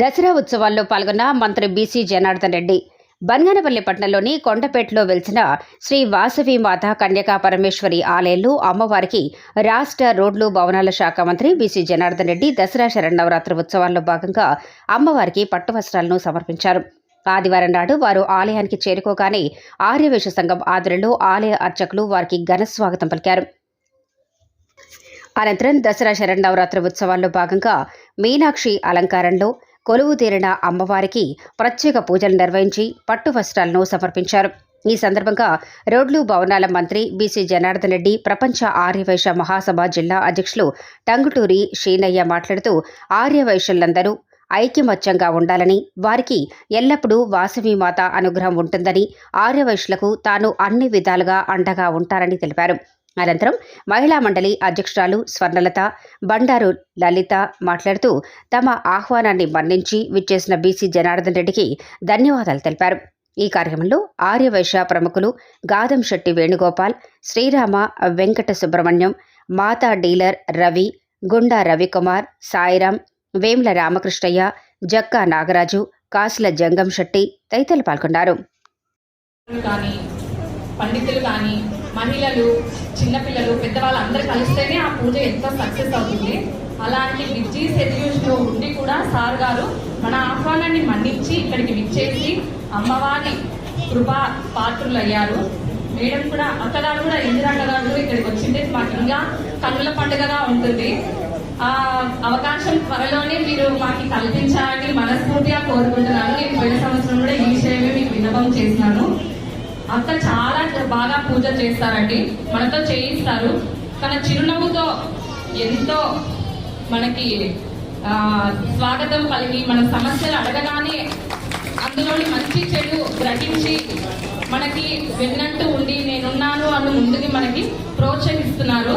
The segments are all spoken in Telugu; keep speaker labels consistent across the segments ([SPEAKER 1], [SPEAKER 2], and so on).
[SPEAKER 1] దసరా ఉత్సవాల్లో పాల్గొన్న మంత్రి బీసీ జనార్దన్ రెడ్డి. బన్గానపల్లి పట్టణంలోని కొండపేటలో వెలిసిన శ్రీ వాసవి మాత కన్యకా పరమేశ్వరి ఆలయంలో అమ్మవారికి రాష్ట్ర రోడ్లు భవనాల శాఖ మంత్రి బీసీ జనార్దన్ రెడ్డి దసరా శరణవరాత్రి ఉత్సవాల్లో భాగంగా అమ్మవారికి పట్టు వస్త్రాలను సమర్పించారు. ఆదివారం నాడు వారు ఆలయానికి చేరుకోగానే ఆర్యవేశ సంఘం ఆధ్వర్యంలో ఆలయ అర్చకులు వారికి ఘన స్వాగతం పలికారు. అనంతరం దసరా శరణవరాత్రి ఉత్సవాల్లో భాగంగా మీనాక్షి అలంకారంలో కొలువు తీరిన అమ్మవారికి ప్రత్యేక పూజలు నిర్వహించి పట్టు వస్త్రాలను సమర్పించారు. ఈ సందర్భంగా రోడ్లు భవనాల మంత్రి బీసీ జనార్దన్ రెడ్డి ప్రపంచ ఆర్యవైశ్య మహాసభ జిల్లా అధ్యక్షులు టంగుటూరి శ్రీనయ్య మాట్లాడుతూ ఆర్యవైశ్యులందరూ ఐక్యమత్యంగా ఉండాలని వారికి ఎల్లప్పుడూ వాసవి మాత అనుగ్రహం ఉంటుందని ఆర్యవైశ్యులకు తాను అన్ని విధాలుగా అండగా ఉంటారని తెలిపారు. అనంతరం మహిళా మండలి అధ్యక్షురాలు స్వర్ణలత బండారు లలిత మాట్లాడుతూ తమ ఆహ్వానాన్ని మన్నించి విచ్చేసిన బీసీ జనార్దన్ రెడ్డికి ధన్యవాదాలు తెలిపారు. ఈ కార్యక్రమంలో ఆర్యవైశ్య ప్రముఖులు గాదం శెట్టి వేణుగోపాల్ శ్రీరామ వెంకట సుబ్రహ్మణ్యం మాతా డీలర్ రవి గుండా రవికుమార్ సాయిరాం వేముల రామకృష్ణయ్య జక్కా నాగరాజు కాసుల జంగం శెట్టి తదితరులు పాల్గొన్నారు.
[SPEAKER 2] పండితులు కానీ మహిళలు చిన్నపిల్లలు పెద్దవాళ్ళు అందరూ కలిస్తేనే ఆ పూజ ఎంతో సక్సెస్ అవుతుంది. అలాంటి బిజీ షెడ్యూల్స్ ఉండి కూడా సార్ గారు మన ఆహ్వానాన్ని మన్నించి ఇక్కడికి విచ్చేసి అమ్మవారి కృపా పాత్రులు అయ్యారు మేడం కూడా అక్కగారు కూడా ఇందిరాక్క ఇక్కడికి వచ్చింటే మాకు ఇంకా కన్నుల పండుగగా ఉంటుంది. ఆ అవకాశం త్వరలోనే మీరు మాకు కల్పించాలని మనస్ఫూర్తిగా కోరుకుంటున్నాను. నేను పోయిన సంవత్సరం కూడా ఈ విషయమే మీకు విన్నపం చేసినాను అక్క చాలా బాగా పూజ చేస్తారండి. మనతో చేయిస్తారు. తన చిరునవ్వుతో ఎంతో మనకి స్వాగతం కలిగి మన సమస్యలు అడగగానే అందులోని మంచి చెడు గ్రహించి మనకి విన్నట్టు ఉండి నేనున్నాను అని ముందుకి మనకి ప్రోత్సహిస్తున్నారు.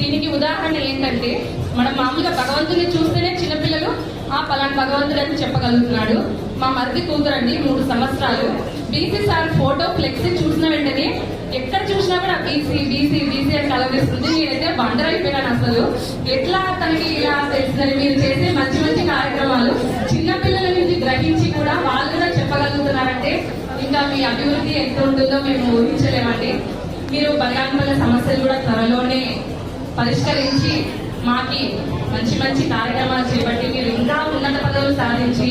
[SPEAKER 2] దీనికి ఉదాహరణ ఏంటంటే మనం మామూలుగా భగవంతుని చూస్తేనే చిన్నపిల్లలు ఆ పలానా భగవంతుడు అని చెప్పగలుగుతున్నాడు. మా మరిది కూతురండి మూడు సంవత్సరాలు. బీసీ సార్ ఫోటో ఫ్లెక్సీ చూసిన వెంటనే ఎక్కడ చూసినా కూడా బీసీ బీసీ బీసీ అని కలవేస్తుంది నేనైతే బండర్ అయిపోయాను అసలు. ఎట్లా తనకి ఇలా తెలుస్తుంది మీరు చేసే మంచి మంచి కార్యక్రమాలు చిన్నపిల్లల నుంచి గ్రహించి కూడా వాళ్ళు కూడా చెప్పగలుగుతున్నారంటే ఇంకా మీ అభివృద్ధి ఎంత ఉంటుందో మేము ఊహించలేమండి. మీరు బలగాంపల్ల సమస్యలు కూడా త్వరలోనే పరిష్కరించి మాకి మంచి మంచి కార్యక్రమాలు చేపట్టి మీరు ఇంకా ఉన్నత పదవులు సాధించి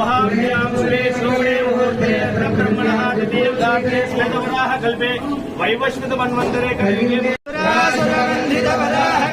[SPEAKER 3] वहाभ्याम सुरे श्रवणे मुहूर्ते ब्रह्मणः द्वितीयगात्रे श्वेतवराः कल्पे वैवस्वत मन्वन्तरे कल्पे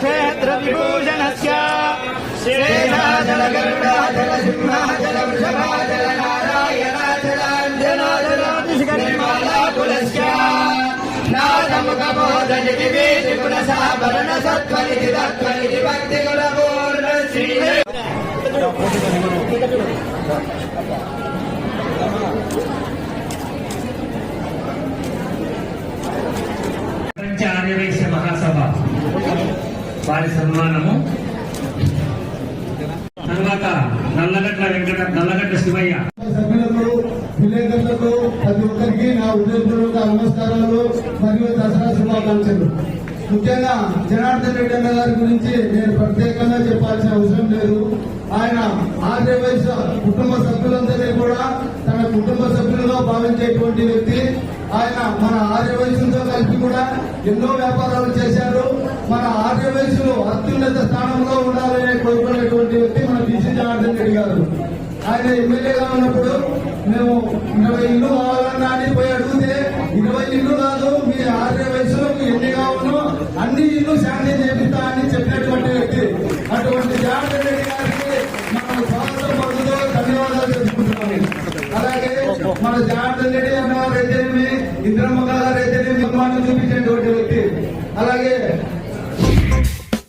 [SPEAKER 3] क्षेत्रविभूषणस्य श्रेणाजलगरुडः जलसिंहः जलवृषभः
[SPEAKER 4] ప్రపంచ ఆర్యవైశ్య మహాసభ. వారి సన్మానము. తర్వాత నల్లగట్ల వెంకట నల్లగట్ల శివయ్య.
[SPEAKER 5] సభ్యులకు విలేకరులకు ప్రతి ఒక్కరికి నా ఉదయపూర్వక నమస్కారాలు మరియు దసరా శుభాకాంక్షలు. ముఖ్యంగా జనార్దన్ రెడ్డి అన్న గారి గురించి నేను ప్రత్యేకంగా చెప్పాల్సిన అవసరం లేదు. ఆయన ఆర్యవైశ్య కుటుంబ సభ్యులందరినీ కూడా తన కుటుంబ సభ్యులుగా భావించేటువంటి వ్యక్తి. ఆయన మన ఆర్య వయసులతో కలిపి కూడా ఎన్నో వ్యాపారాలు చేశారు. మన ఆర్య వయసులో అత్యున్నత స్థానంలో ఉండాలని కోరుకునేటువంటి వ్యక్తి మన బీసీ జనార్దన్ రెడ్డి గారు. ఆయన ఎమ్మెల్యేగా ఉన్నప్పుడు మేము ఇరవై ఇల్లు కావాలని అని అడిగితే ఇరవై ఇల్లు కాదు మీ ఆర్య వయసులో మీ ఎన్ని కావాలో అన్ని ఇల్లు శాంతి చేపిస్తా అని చెప్పినటువంటి వ్యక్తి. అటువంటి జనార్దన్ రెడ్డి గారికి మనం స్వాగతం పడుతూ ధన్యవాదాలు తెలుసుకుంటున్నాము అలాగే మన జనార్దన్ రెడ్డి అన్నవారైతే